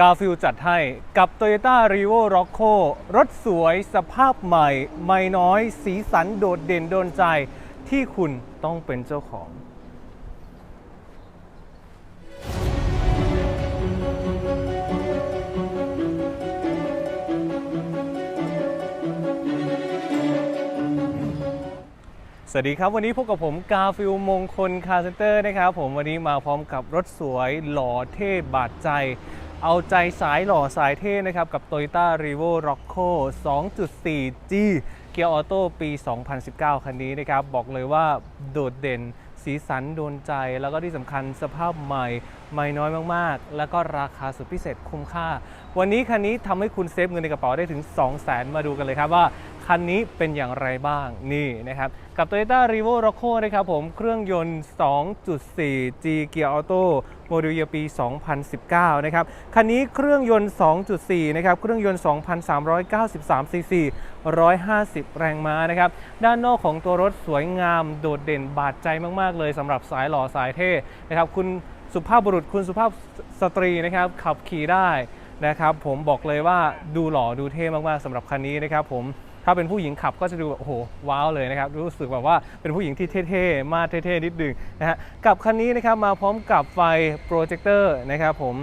กาฟิลจัดให้กับ Toyota r e v o r o c c o รถสวยสภาพใหม่ ไม่น้อย สีสันโดดเด่นโดนใจที่คุณต้องเป็นเจ้าของสวัสดีครับ วันนี้พบกับผมกาฟิลมงคลคาร์เซนเตอร์นะครับผมวันนี้มาพร้อมกับรถสวยหล่อเท่บาดใจ เอาใจสายหล่อสายเท่นะครับ กับ Toyota r e v o r o c c o 2.4G เกียร์ออโต้ปี 2019 คันนี้นะครับ บอกเลยว่าโดดเด่นสีสันโดนใจ แล้วก็ที่สำคัญสภาพใหม่ ไม่น้อยมากๆ แล้วก็ราคาสุดพิเศษคุ้มค่า วันนี้คันนี้ทำให้คุณเซฟเงินในกระเป๋าได้ถึง 2 0 0 0 0 0 มาดูกันเลยครับว่า คันนี้เป็นอย่างไรบ้างนี่นะครับ กับ Toyota r e v o r o c o นะครับผมเครื่องยนต์ 2.4G เกียร์ออโต้โมเดลเยียปี 2019 นะครับ คันนี้เครื่องยนต์ 2.4 นะครับ เครื่องยนต์ 2,393 ซีซี 150 แรงม้านะครับ ด้านนอกของตัวรถสวยงามโดดเด่นบาดใจมาก ๆ เลยสำหรับสายหล่อสายเท่นะครับ คุณสุภาพบุรุษคุณสุภาพสตรีนะครับ ขับขี่ได้นะครับ ผมบอกเลยว่าดูหล่อดูเท่มาก ๆสำหรับคันนี้นะครับผม ถ้าเป็นผู้หญิงขับก็จะดูแบบโอ้โหว้าวเลยนะครับ รู้สึกแบบว่าเป็นผู้หญิงที่เท่ๆ มาเท่ๆ นิดนึงนะฮะกับคันนี้นะครับมาพร้อมกับไฟโปรเจคเตอร์นะครับผม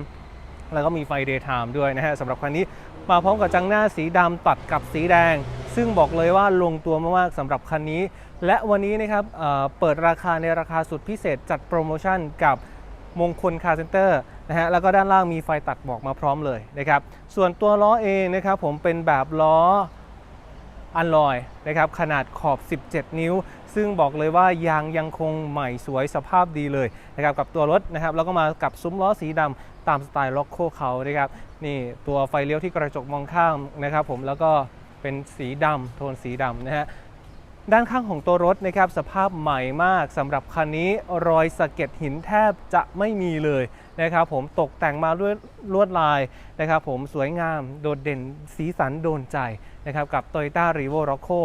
แล้วก็มีไฟ daytime ด้วยนะฮะสำหรับคันนี้มาพร้อมกับจังหน้าสีดำตัดกับสีแดง ซึ่งบอกเลยว่าลงตัวมากๆสำหรับคันนี้ และวันนี้นะครับเเปิดราคาในราคาสุดพิเศษจัดโปรโมชั่นกับมงคลคาร์เซนเตอร์นะฮะแล้วก็ด้านล่างมีไฟตัดบอกมาพร้อมเลยนะครับส่วนตัวล้อเองนะครับผมเป็นแบบล้อ อันลอยนะครับขนาดขอบ 17 นิ้ว ซึ่งบอกเลยว่ายางยังคงใหม่สวยสภาพดีเลยนะครับกับตัวรถนะครับแล้วก็มากับซุ้มล้อสีดำตามสไตล์ล็อกโคเขานะครับนี่ตัวไฟเลี้ยวที่กระจกมองข้างนะครับผมแล้วก็เป็นสีดำโทนสีดำนะฮะด้านข้างของตัวรถนะครับสภาพใหม่มากสำหรับคันนี้รอยสะเก็ดหินแทบจะไม่มีเลย นะครับผมตกแต่งมาด้วยลวดลายนะครับผมสวยงามโดดเด่นสีสันโดนใจนะครับกับ Toyota r e v o r o c c o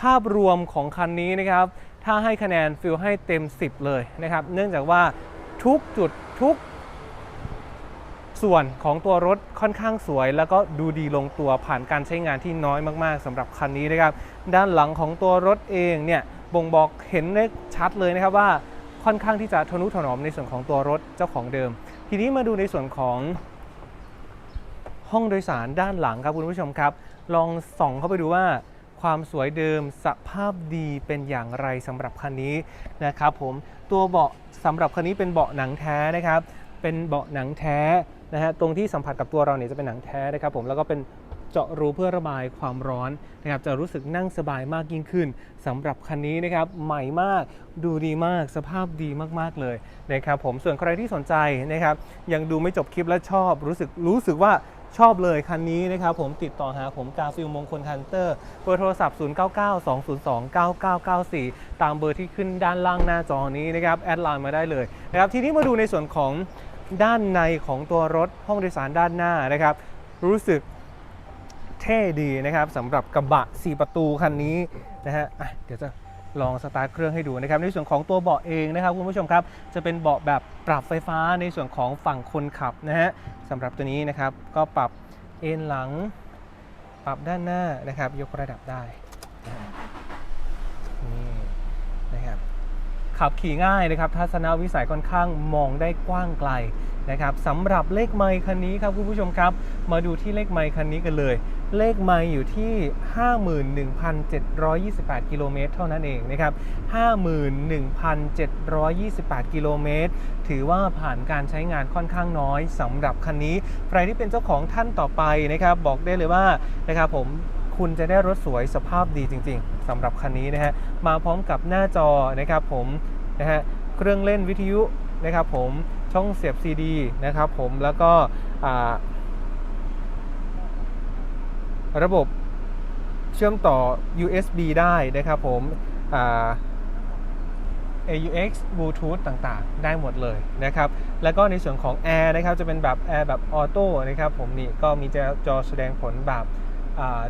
ภาพรวมของคันนี้นะครับถ้าให้คะแนนฟิลให้เต็ม 10 เลยนะครับเนื่องจากว่าทุกจุดทุกส่วนของตัวรถค่อนข้างสวย แล้วก็ดูดีลงตัวผ่านการใช้งานที่น้อยมากๆสำหรับคันนี้นะครับ ด้านหลังของตัวรถเองเนี่ยบ่งบอกเห็นได้ชัดเลยนะครับว่าค่อนข้างที่จะทนุถนอมในส่วนของตัวรถเจ้าของเดิม ทีนี้มาดูในส่วนของห้องโดยสารด้านหลังครับคุณผู้ชมครับ ลองส่องเข้าไปดูว่าความสวยเดิมสภาพดีเป็นอย่างไรสำหรับคันนี้นะครับผมตัวเบาะสำหรับคันนี้เป็นเบาะหนังแท้นะครับ เป็นเบาะหนังแท้นะฮะตรงที่สัมผัสกับตัวเราเนี่ยจะเป็นหนังแท้นะครับผมแล้วก็เป็น เจาะรูเพื่อระบายความร้อนนะครับจะรู้สึกนั่งสบายมากยิ่งขึ้นสำหรับคันนี้นะครับใหม่มากดูดีมากสภาพดีมากๆเลยนะครับผมส่วนใครที่สนใจนะครับยังดูไม่จบคลิปและชอบ รู้สึกรู้สึกว่าชอบเลยคันนี้นะครับผมติดต่อหาผมกาฟิลมงคลคันเตอร์เบอร์โทรศัพท์ 0992029994 ตามเบอร์ที่ขึ้นด้านล่างหน้าจอนี้นะครับแอดไลน์มาได้เลยนะครับทีนี้มาดูในส่วนของด้านในของตัวรถห้องโดยสารด้านหน้านะครับ รู้สึก เท่ดีนะครับสำหรับกระบะ 4 ประตูคันนี้นะฮะะเดี๋ยวจะลองสตาร์ทเครื่องให้ดูนะครับในส่วนของตัวเบาะเองนะครับคุณผู้ชมครับจะเป็นเบาะแบบปรับไฟฟ้าในส่วนของฝั่งคนขับนะฮะสำหรับตัวนี้นะครับก็ปรับเอนหลัง ปรับด้านหน้านะครับยกระดับได้นะฮะนี่นะครับ ขับขี่ง่ายนะครับทัศนวิสัยค่อนข้างมองได้กว้างไกลนะครับสำหรับเลขไมค์คันนี้ครับคุณผู้ชมครับ มาดูที่เลขไมค์คันนี้กันเลย เลขไมค์อยู่ที่ 51,728 กิโลเมตรเท่านั้นเองนะครับ 51,728 กิโลเมตร ถือว่าผ่านการใช้งานค่อนข้างน้อยสำหรับคันนี้ ใครที่เป็นเจ้าของท่านต่อไปนะครับ บอกได้เลยว่านะครับผม คุณจะได้รถสวยสภาพดีจริง ๆสำหรับคันนี้นะฮะมาพร้อมกับหน้าจอนะครับผมนะฮะเครื่องเล่นวิทยุนะครับผมช่องเสียบซีดีนะครับผมแล้วก็ระบบเชื่อมต่อ USB ได้นะครับผม AUX Bluetooth ต่างๆ ได้หมดเลยนะครับ แล้วก็ในส่วนของแอร์นะครับ จะเป็นแบบแอร์แบบออโต้นะครับผมนี่ก็มีจอแสดงผลแบบ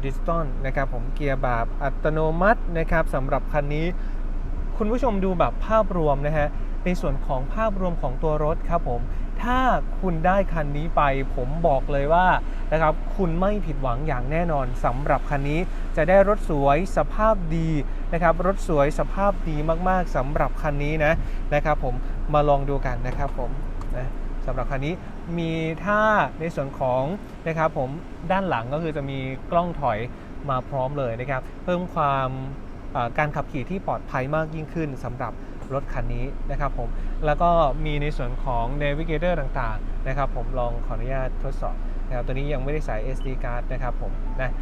ดิจิตอลนะครับผมเกียร์แบบอัตโนมัตินะครับสำหรับคันนี้คุณผู้ชมดูแบบภาพรวมนะฮะในส่วนของภาพรวมของตัวรถครับผม ถ้าคุณได้คันนี้ไป ผมบอกเลยว่านะครับคุณไม่ผิดหวังอย่างแน่นอนสำหรับคันนี้จะได้รถสวยสภาพดีนะครับรถสวยสภาพดีมากๆสำหรับคันนี้นะนะครับผมมาลองดูกันนะครับผมนะสำหรับคันนี้ มีถ้าในส่วนของนะครับผมด้านหลังก็คือจะมีกล้องถอยมาพร้อมเลยนะครับ เพิ่มความการขับขี่ที่ปลอดภัยมากยิ่งขึ้นสำหรับรถคันนี้นะครับผมแล้วก็มีในส่วนของ Navigator ต่างๆนะครับผมลองขออนุญาตทดสอบนะครับตัวนี้ยังไม่ได้ใส่ SD card นะครับผมนะ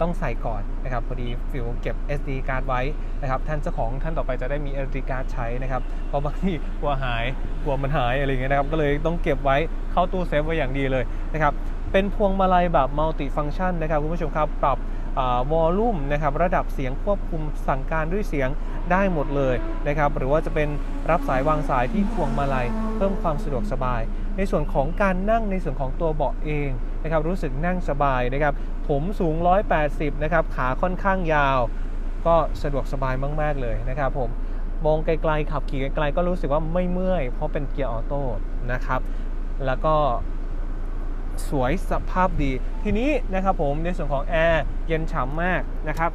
ต้องใส่ก่อนนะครับพอดีฟิวเก็บ SD card ไว้นะครับท่านเจ้าของท่านต่อไปจะได้มี SD card ใช้นะครับเพราะบางทีกลัวหายกลัวมันหายอะไรเงี้ยนะครับก็เลยต้องเก็บไว้เข้าตู้เซฟไว้อย่างดีเลยนะครับเป็นพวงมาลัยแบบมัลติฟังก์ชันนะครับคุณผู้ชมครับปรับ วอลลุ่มนะครับระดับเสียงควบคุมสั่งการด้วยเสียงได้หมดเลยนะครับหรือว่าจะเป็นรับสายวางสายที่พวงมาลัย เพิ่มความสะดวกสบาย ในส่วนของการนั่งในส่วนของตัวเบาะเองนะครับรู้สึกนั่งสบายนะครับผมสูง 180 นะครับขาค่อนข้างยาว ก็สะดวกสบายมาก ๆ เลยนะครับผมมองไกลๆขับขี่ไกลๆก็รู้สึกว่าไม่เมื่อย เพราะเป็นเกียร์ออโต้นะครับแล้วก็ สวยสภาพดี ทีนี้นะครับผมในส่วนของแอร์เย็นฉ่ำมากนะครับ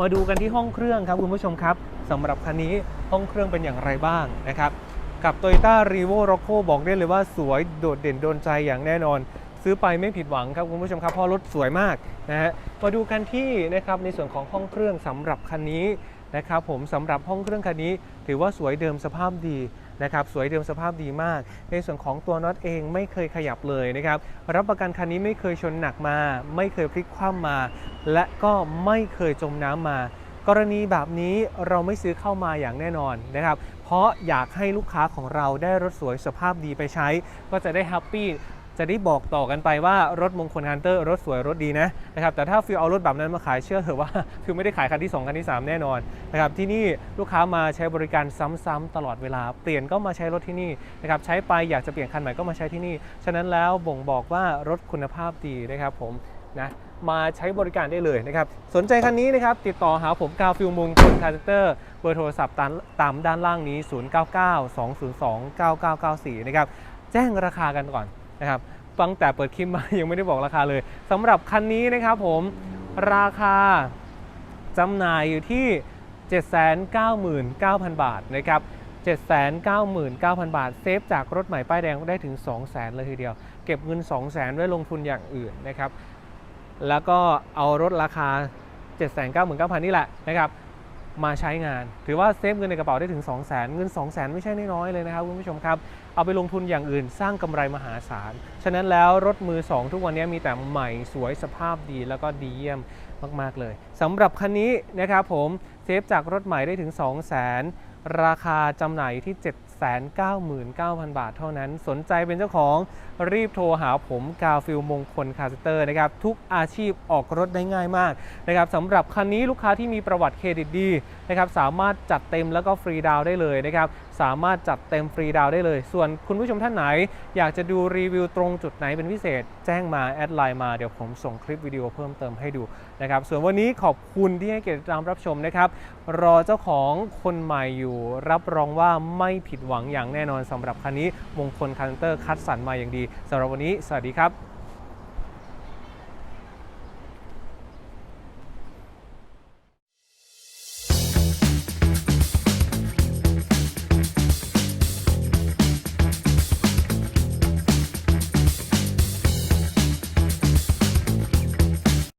มาดูกันที่ห้องเครื่องครับคุณผู้ชมครับสำหรับคันนี้ห้องเครื่องเป็นอย่างไรบ้างนะครับกับ Toyota r e v o r o c c o บอกได้เลยว่าสวยโดดเด่นโดนใจอย่างแน่นอน ซื้อไปไม่ผิดหวังครับคุณผู้ชมครับเพราะรถสวยมากนะฮะมาดูกันที่นะครับในส่วนของห้องเครื่องสำหรับคันนี้นะครับผมสำหรับห้องเครื่องคันนี้ ถือว่าสวยเดิมสภาพดี นะครับสวยเดิมสภาพดีมาก ในส่วนของตัวน็อตเองไม่เคยขยับเลยนะครับรับประกันคันนี้ไม่เคยชนหนักมา ไม่เคยพลิกคว่ำมา และก็ไม่เคยจมน้ำมา กรณีแบบนี้เราไม่ซื้อเข้ามาอย่างแน่นอนนะครับเพราะอยากให้ลูกค้าของเราได้รถสวยสภาพดีไปใช้ ก็จะได้แฮปปี้ จะได้บอกต่อกันไปว่ารถมงคลฮันเตอร์รถสวยรถดีนะนะครับแต่ถ้าฟิลเอารถแบบนั้นมาขายเชื่อเถอะว่าฟิลไม่ได้ขายคันที่ 2 คันที่ 3 แน่นอนนะครับที่นี่ลูกค้ามาใช้บริการซ้ำๆตลอดเวลา เปลี่ยนก็มาใช้รถที่นี่นะครับใช้ไปอยากจะเปลี่ยนคันใหม่ก็มาใช้ที่นี่ ฉะนั้นแล้วบ่งบอกว่ารถคุณภาพดีนะครับผมนะมาใช้บริการได้เลยนะครับ สนใจคันนี้นะครับ ติดต่อหาผมกาวฟิลมุงคนคาร์เตอร์ เบอร์โทรศัพท์ตามตามด้านล่างนี้ 0992029994 นะครับ แจ้งราคากันก่อน นะครับตั้งแต่เปิดคลิปมายังไม่ได้บอกราคาเลยสำหรับคันนี้นะครับผมราคาจำหน่ายอยู่ที่ 799,000 บาทนะครับ799,000 บาท เซฟจากรถใหม่ป้ายแดงได้ถึง 200,000 เลยทีเดียว เก็บเงิน 200,000 ไว้ลงทุนอย่างอื่นนะครับ แล้วก็เอารถราคา 799,000 นี่แหละนะครับ มาใช้งาน ถือว่าเซฟเงินในกระเป๋าได้ถึง 200,000 เงิน 200,000 ไม่ใช่น้อยๆเลยนะครับคุณผู้ชมครับ เอาไปลงทุนอย่างอื่นสร้างกำไรมหาศาล ฉะนั้นแล้วรถมือ 2 ทุกวันนี้มีแต่ใหม่สวยสภาพดีแล้วก็ดีเยี่ยมมากๆเลยสำหรับคันนี้นะครับผมเซฟจากรถใหม่ได้ถึง 200,000ราคาจำหน่ายอยู่ที่ 799,000 บาทเท่านั้น สนใจเป็นเจ้าของรีบโทรหาผมกาฟิลมงคลคาสเตอร์นะครับทุกอาชีพออกรถได้ง่ายมากนะครับสำหรับคันนี้ลูกค้าที่มีประวัติเครดิตดีนะครับสามารถจัดเต็มแล้วก็ฟรีดาวได้เลยนะครับ สามารถจัดเต็มฟรีดาวได้เลย ส่วนคุณผู้ชมท่านไหน อยากจะดูรีวิวตรงจุดไหนเป็นพิเศษ แจ้งมาแอดไลน์มาเดี๋ยวผมส่งคลิปวิดีโอเพิ่มเติมให้ดูนะครับส่วนวันนี้ขอบคุณที่ให้เกียรติติดตามรับชมนะครับรอเจ้าของคนใหม่อยู่ รับรองว่าไม่ผิดหวังอย่างแน่นอนสำหรับคันนี้มงคลคันเตอร์คัดสรรมาอย่างดีสำหรับวันนี้ สวัสดีครับ